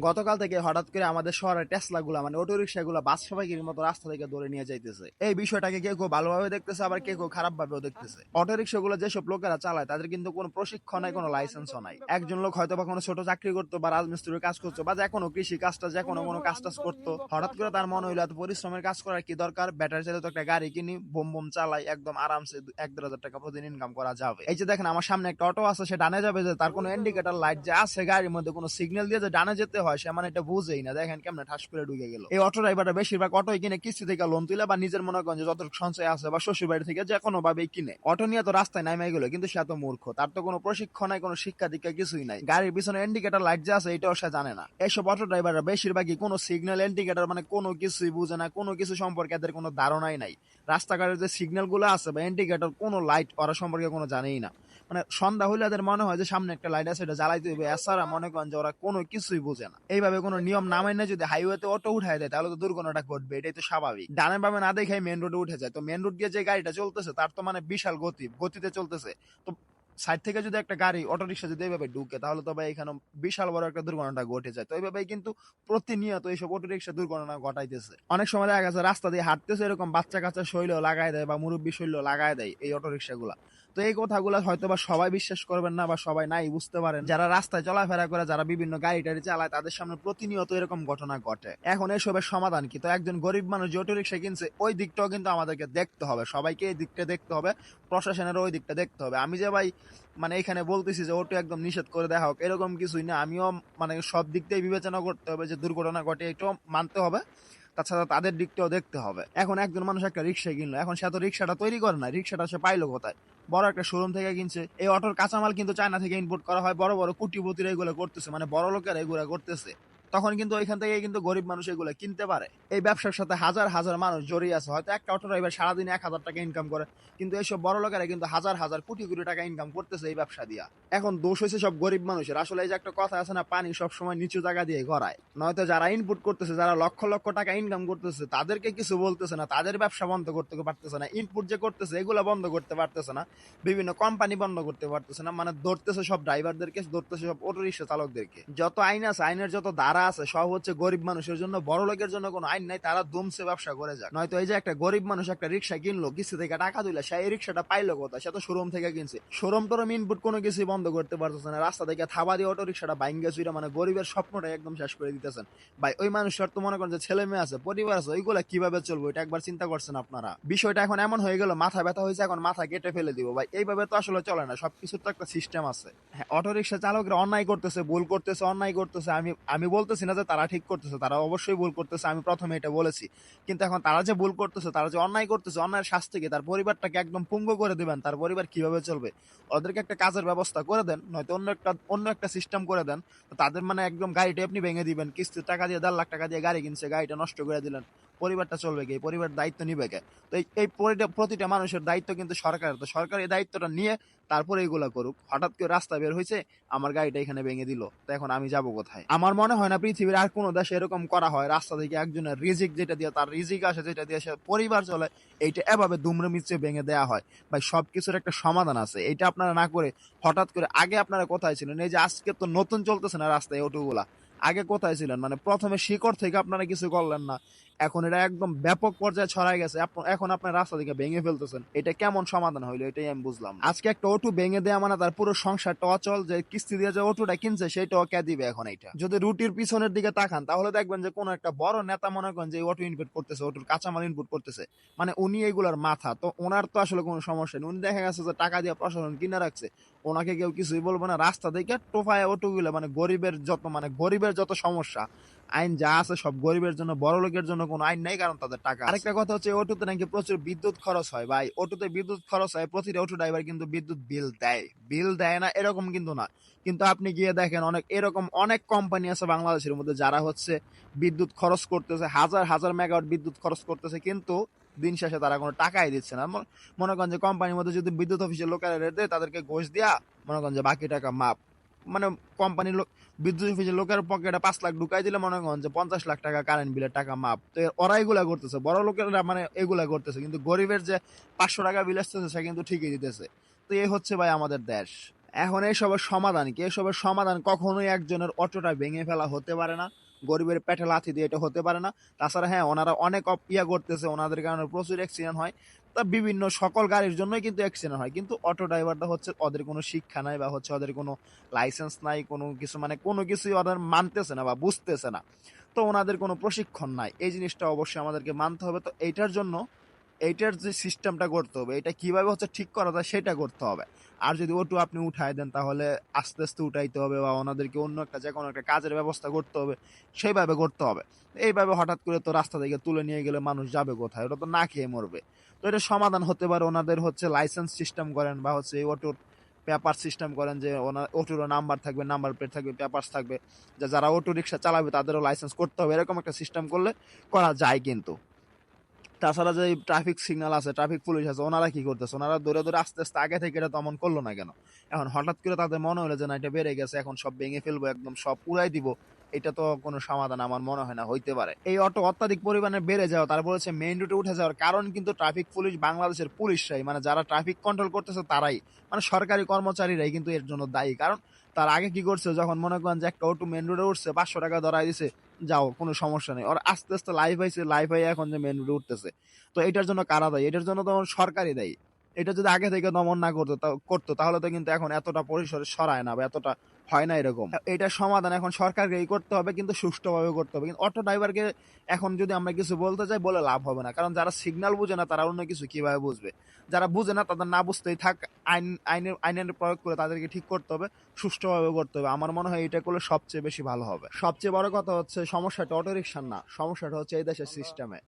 গতকাল থেকে হঠাৎ করে আমাদের শহরের টেসলা গুলা মানে অটো রিক্সা গুলা বাস সবাইকের মতো রাস্তা থেকে ধরে নিয়ে যাইতেছে। এই বিষয়টাকে কেউ কেউ ভালোভাবে দেখতেছে, আবার কেউ কেউ খারাপ ভাবেও দেখতেছে। অটো রিক্সা গুলো যেসব লোকেরা চালায়, তাদের কিন্তু কোনো প্রশিক্ষণ নাই কোনো লাইসেন্সও নাই। একজন লোক হয়তো বা কোনো ছোট চাকরি করতো বা রাজমিস্ত্রির কাজ করতো বা যে কোনো কৃষি কাজটা, যে কোনো কোনো কাজ টাজ করতো, হঠাৎ করে তার মনে হইল, এত পরিশ্রমের কাজ করার কি দরকার? ব্যাটারি চালিত একটা গাড়ি কিনি, বোম বোম চালাই, একদম আরামসে এক দেড় হাজার টাকা প্রতিদিন ইনকাম করা যাবে। এই যে দেখেন, আমার সামনে একটা অটো আছে, সে ডানে যাবে, যে তার কোনো ইন্ডিকেটর লাইট যে আছে, গাড়ির মধ্যে কোনো সিগন্যাল দিয়ে যে ডানে যেতে হয়, সে মানে এটা বুঝেই না। দেখেন কেমন ঠাস করে ঢুকে গেল। এই অটো ড্রাইভারটা বেশিরভাগ অটোই কিনে, কিস্তি থেকে লোন তুলে বা নিজের মনে করেন যত সঞ্চয় আছে বা শ্বশুর বাড়ি থেকে যে কোনো ভাবে কিনে। অটো নিয়ে তো রাস্তায় নামে গেলো, কিন্তু সে এত মূর্খ। তার তো কোনো প্রশিক্ষণ নাই কোনো শিক্ষা দীক্ষা কিছুই নাই। গাড়ির পিছনে ইন্ডিকেটর লাইট যে আছে, এটাও সে জানে না। এইসব অটো ড্রাইভাররা বেশিরভাগই কোনো সিগন্যাল ইন্ডিকেটর মানে কোনো কিছুই বুঝে না, কোনো কিছু সম্পর্কে এদের কোনো ধারণাই নাই। রাস্তাঘাটের যে সিগন্যালগুলো আছে বা ইন্ডিকেটর কোনো লাইট ওরা সম্পর্কে কোনো জানেই না। মানে সন্ধ্যা হলে এদের মনে হয় যে সামনে একটা লাইট আছে, এটা জ্বালাইতে হবে এছাড়া মনে করেন যে ওরা কোনো কিছুই বোঝে না। এইভাবে কোনো নিয়ম না মেনে যদি হাইওয়েতে অটো উঠায় দেয়, তাহলে তো দুর্ঘটনাটা ঘটবে। এটাই তো স্বাভাবিক। ডানে বামে না দেখে মেন রোডে উঠে যায়। তো মেন রোড দিয়ে যে গাড়িটা চলতেছে, তার তো মানে বিশাল গতি। গতিতে চলতেছে। তো সাইড থেকে যদি একটা গাড়ি অটো রিক্সা যদি এইভাবে ঢুকে, তাহলে তো ভাই এখানে বিশাল বড় একটা দুর্ঘটনা ঘটে যায়। তো এইভাবে কিন্তু প্রতিনিয়ত এইসব অটো রিক্সা দুর্ঘটনা ঘটাইতেছে। অনেক সময় দেখা গেছে রাস্তা দিয়ে হাঁটতেছে, এরকম বাচ্চা কাচ্চা শৈল লাগায় দেয় বা মুরব্বী শৈল লাগায় দেয় এই অটো রিক্সা গুলা তো এই কথাগুলো হয়তো বা সবাই বিশ্বাস করবেন না বা সবাই নাই, বুঝতে পারেন। যারা রাস্তায় চলাফেরা করে, যারা বিভিন্ন গাড়ি টাড়ি চালায়, তাদের সামনে প্রতিনিয়ত এরকম ঘটনা ঘটে। এখন এসবের সমাধান কি? তো একজন গরিব মানুষ যে অটো রিক্সা কিনছে, ওই দিকটাও কিন্তু আমাদেরকে দেখতে হবে। সবাইকে এই দিকটা দেখতে হবে, প্রশাসনের ওই দিকটা দেখতে হবে। আমি যে ভাই মানে এখানে বলতেছি যে ওটা একদম নিষেধ করে দেখা হোক, এরকম কিছুই না। আমিও মানে সব দিক দিয়ে বিবেচনা করতে হবে যে দুর্ঘটনা ঘটে, এটাও মানতে হবে। তাছাড়া তাদের দিকটাও দেখতে হবে। এখন একজন মানুষ একটা রিক্সা কিনলো, এখন সে তো রিক্সাটা তৈরি করে না রিক্সাটা সে পাইলো কোথায়? বড় একটা শোরুম থেকে কিনছে। এই অটোর কাঁচামাল কিন্তু চায়না থেকে ইম্পোর্ট করা হয়, বড় বড় কুটিপতিরা এগুলো করতেছে মানে বড় লোকেরা এগুলো করতেছে। তখন কিন্তু ওইখান থেকে কিন্তু গরিব মানুষ এগুলো কিনতে পারে। এই ব্যবসার সাথে হাজার হাজার মানুষ জড়িয়ে আছে। হয়তো একটা অটো ড্রাইভার সারাদিনে এক হাজার টাকা ইনকাম করে। কিন্তু এইসব বড় লোকেরা কিন্তু হাজার হাজার, কোটি কোটি টাকা ইনকাম করতেছে এই ব্যবসা দিয়া। এখন দোষ হয়েছে সব গরিব মানুষের। আসলে এই যে একটা কথা আছে না, পানি সব সময় নিচু জায়গা দিয়ে গড়ায়। নয়তো যারা ইনপুট করতেছে, যারা লক্ষ লক্ষ টাকা ইনকাম করতেছে, তাদেরকে কিছু বলতেছে না। তাদের ব্যবসা বন্ধ করতে পারতেছে না। ইনপুট যে করতেছে, এগুলো বন্ধ করতে পারতেছে না। বিভিন্ন কোম্পানি বন্ধ করতে পারতেছে না। মানে ধরতেছে সব ড্রাইভারদেরকে ধরতেছে সব অটো রিক্সা চালকদেরকে। যত আইন আছে, আইনের যত ধারা আছে, সব হচ্ছে গরিব মানুষের জন্য বড় লোকের জন্য কোনো আইন নাই, তারা দমসে ব্যবসা করে যাক। নয়তো এই যে একটা গরিব মানুষ একটা রিক্সা কিনলো, কিস্তি থেকে টাকা দিলে সে এই রিক্সাটা পাইলো কোথায়? সে তো শোরুম থেকে কিনছে। শোরুম টোরম ইনপুট কোনো কিছুই বন্ধ করতে পারতেছে না। রাস্তা থেকে থাবা দিয়ে অটো রিক্সাটা বাইঙ্গে চুইরা মানে গরিবের স্বপ্নটা একদম শেষ করে দিতেছেন। ভাই, ওই মানুষটার তো মনে করেন যে ছেলে মেয়ে আছে, পরিবার আছে, ওইগুলা কীভাবে চলবে? এটা একবার চিন্তা করছেন আপনারা? বিষয়টা এখন এমন হয়ে গেল, মাথা ব্যথা হয়েছে, এখন মাথা কেটে ফেলে দিব। ভাই, এইভাবে তো আসলে চলে না, সবকিছুর তো একটা সিস্টেম আছে। হ্যাঁ অটো রিক্সা চালকরা অন্যায় করতেছে, ভুল করতেছে, অন্যায় করতেছে, আমি আমি বলতেছি না যে তারা ঠিক করতেছে, তারা অবশ্যই ভুল করতেছে, আমি প্রথমে এটা বলেছি। কিন্তু এখন তারা যে ভুল করতেছে, তারা যে অন্যায় করতেছে, অন্যায়ের শাস্তি কি, তার পরিবারটাকে একদম পুঙ্গ করে দেবেন, তার পরিবার কীভাবে চলবে? ওদেরকে একটা কাজের ব্যবস্থা করে দেন, নয়তো অন্য একটা অন্য একটা সিস্টেম করে দেন তাদের মানে একদম গাড়িটা আপনি ভেঙে দিবেন, কিস্তির টাকা দিয়ে দেড় লাখ টাকা দিয়ে গাড়ি কিনছে, গাড়িটা নষ্ট করে দিলেন। পরিবারটা চলবে কি? পরিবার দায়িত্ব নিবে কে? তো এই- প্রতিটা মানুষের দায়িত্ব কিন্তু সরকারের। তো সরকার এই দায়িত্বটা নিয়ে তারপরে এগুলা করুক। হঠাৎ করে রাস্তা বের হয়েছে আমার গাড়িটা এখানে ভেঙে দিল। তো এখন আমি যাব কোথায়? আমার মনে হয় না পৃথিবীর আর কোনো দেশে এরকম করা হয়। রাস্তা থেকে একজনের রিজিক যেটা দিয়ে, তার রিজিক আসে, যেটা দিয়ে সে পরিবার চলে, এইটা এভাবে দুমড়ে মিচড়ে ভেঙে দেওয়া হয়। ভাই সব কিছুর একটা সমাধান আছে। এটা আপনারা না করে হঠাৎ করে আগে আপনারা কোথায় ছিলেন? এই যে আজকে তো নতুন চলতেছে না রাস্তায় অটোগুলা। আগে কোথায় ছিলেন? মানে প্রথমে শিকড় থেকে আপনারা কিছু করলেন না। এখন এটা একদম ব্যাপক পর্যায়ে ছড়াই গেছে। এখন আপনার রাস্তা থেকে ভেঙে ফেলতেছেন। এটা কেমন সমাধান হইল এটাই আমি বুঝলাম আজকে একটা অটো ভেঙে দেওয়া মানে তার পুরো সংসারটা অচল, যে কিস্তি দিয়ে যে অটোটা কিনছে সেটাও কে দিবে এখন এটা? যদি রুটির পিছনের দিকে তাকান, তাহলে দেখবেন যে কোন একটা বড় নেতা মনে করেন যে অটো ইনপুট করতেছে, অটোর কাঁচামাল ইনপুট করতেছে। মানে উনি এগুলার মাথা। তো ওনার তো আসলে কোনো সমস্যা নেই। উনি দেখা গেছে যে টাকা দিয়ে প্রশাসন কিনে রাখছে। ওনাকে কেউ কিছুই বলব না। রাস্তা থেকে টোফায় অটোগুলো মানে গরিবের যত মানে গরিবের যত সমস্যা আইন যা আছে সব গরিবের জন্য, বড় লোকের জন্য কোনো আইন নাই, কারণ তাদের টাকা। আরেকটা কথা হচ্ছে, অটোতে নাকি প্রচুর বিদ্যুৎ খরচ হয় ভাই। অটোতে বিদ্যুৎ খরচ হয়, প্রতিটা অটো ড্রাইভার কিন্তু বিদ্যুৎ বিল দেয়। বিল দেয় না, এরকম কিন্তু না। কিন্তু আপনি গিয়ে দেখেন, অনেক, এরকম অনেক কোম্পানি আছে বাংলাদেশের মধ্যে যারা হচ্ছে বিদ্যুৎ খরচ করতেছে, হাজার হাজার মেগাওয়াট বিদ্যুৎ খরচ করতেছে, কিন্তু দিন শেষে তারা কোনো টাকাই দিচ্ছে না। মনে- করেন যে কোম্পানির মধ্যে যদি বিদ্যুৎ অফিসের লোকেরা দেয়, তাদেরকে ঘোষ দিয়া মনে করেন যে বাকি টাকা মাপ মানে কোম্পানির লোক বিদ্যুৎ অফিসের লোকের পকেটে পাঁচ লাখ ঢুকাই দিলে মনে করেন যে পঞ্চাশ লাখ টাকা কারেন্ট বিলের টাকা মাপ তো ওরা এগুলা করতেছে, বড় লোকেরা মানে এগুলা করতেছে, কিন্তু গরিবের যে পাঁচশো টাকা বিল আসতেছে, সে কিন্তু ঠিকই দিতেছে। তো এই হচ্ছে ভাই আমাদের দেশ। এখন এইসবের সমাধান কি? এসবের সমাধান কখনোই একজনের অটোটা ভেঙে ফেলা হতে পারে না, গরিবের পেটে লাথি দিয়ে এটা হতে পারে না। তাছাড়া হ্যাঁ ওনারা অনেক ইয়া করতেছে, ওনাদের কারণে প্রচুর অ্যাক্সিডেন্ট হয়। তা বিভিন্ন সকল গাড়ির জন্যই কিন্তু অ্যাক্সিডেন্ট হয়। কিন্তু অটো ড্রাইভারটা হচ্ছে ওদের কোনো শিক্ষা নাই বা হচ্ছে ওদের কোনো লাইসেন্স নাই, কোনো কিছু মানে কোনো কিছুই ওদের মানতেছে না বা বুঝতেছে না। তো ওনাদের কোনো প্রশিক্ষণ নাই। এই জিনিসটা অবশ্যই আমাদেরকে মানতে হবে। তো এইটার জন্য এইটার যে সিস্টেমটা করতে হবে, এটা কীভাবে হচ্ছে ঠিক করা যায় সেটা করতে হবে। আর যদি ওটু আপনি উঠায় দেন, তাহলে আস্তে আস্তে উঠাইতে হবে বা ওনাদেরকে অন্য একটা যে কোনো একটা কাজের ব্যবস্থা করতে হবে, সেইভাবে করতে হবে। এইভাবে হঠাৎ করে তো রাস্তা থেকে তুলে নিয়ে গেলে মানুষ যাবে কোথায়? ওটা তো না খেয়ে মরবে। তো এটা সমাধান হতে পারে ওনাদের হচ্ছে লাইসেন্স সিস্টেম করেন বা হচ্ছে এই অটোর পেপার সিস্টেম করেন যে ওনার অটোরও নাম্বার থাকবে নাম্বার প্লেট থাকবে পেপারস থাকবে। যে যারা অটো রিক্সা চালাবে, তাদেরও লাইসেন্স করতে হবে। এরকম একটা সিস্টেম করলে করা যায় কিন্তু। তাছাড়া যে ট্রাফিক সিগনাল আছে ট্রাফিক পুলিশ আছে, ওনারা কি করতেছে? ওনারা দৌড়ে দৌড়ে আস্তে আস্তে আগে থেকে এটা তেমন করল না কেন? এখন হঠাৎ করে তাদের মনে হলো যে না, এটা বেড়ে গেছে, এখন সব ভেঙে ফেলব, একদম সব পুরাই দিব। এটা তো কোনো সমাধান আমার মনে হয় না, হইতে পারে। এই অটো অত্যাধিক পরিমাণে বেড়ে যাওয়া, তারপর হচ্ছে মেইন রুটে উঠে যাওয়ার কারণ কিন্তু ট্রাফিক পুলিশ বাংলাদেশের পুলিশরাই। মানে যারা ট্রাফিক কন্ট্রোল করতেছে তারাই। মানে সরকারি কর্মচারীরাই কিন্তু এর জন্য দায়ী। কারণ তার আগে কি করছে, যখন মনে করেন যে একটা অটো মেন রোডে উঠছে, পাঁচশো টাকা ধরাই দিছে যাও, কোনো সমস্যা নেই। ওর আস্তে আস্তে লাইফ হয়েছে লাইফ হয়ে এখন যে মেন রোডে উঠতেছে। তো এটার জন্য কারা দেয়? এটার জন্য তখন সরকারই দেয়। এটা যদি আগে থেকে দমন না করতো, তা- করতো, তাহলে তো কিন্তু এখন এতটা পরিসরে সরায় না বা এতটা হয় না এরকম। এটার সমাধান এখন সরকারকেই করতে হবে কিন্তু সুষ্ঠুভাবে করতে হবে। কিন্তু অটো ড্রাইভারকে এখন যদি আমরা কিছু বলতে চাই বলে লাভ হবে না। কারণ যারা সিগনাল বুঝে না তারা অন্য কিছু কীভাবে বুঝবে? যারা বুঝে না তাদের না বুঝতেই থাক আইন আইনের আইনের প্রয়োগ করে তাদেরকে ঠিক করতে হবে সুষ্ঠুভাবে করতে হবে। আমার মনে হয় এটা করলে সবচেয়ে বেশি ভালো হবে। সবচেয়ে বড় কথা হচ্ছে সমস্যাটা অটো রিক্সার না। সমস্যাটা হচ্ছে এই দেশের সিস্টেমে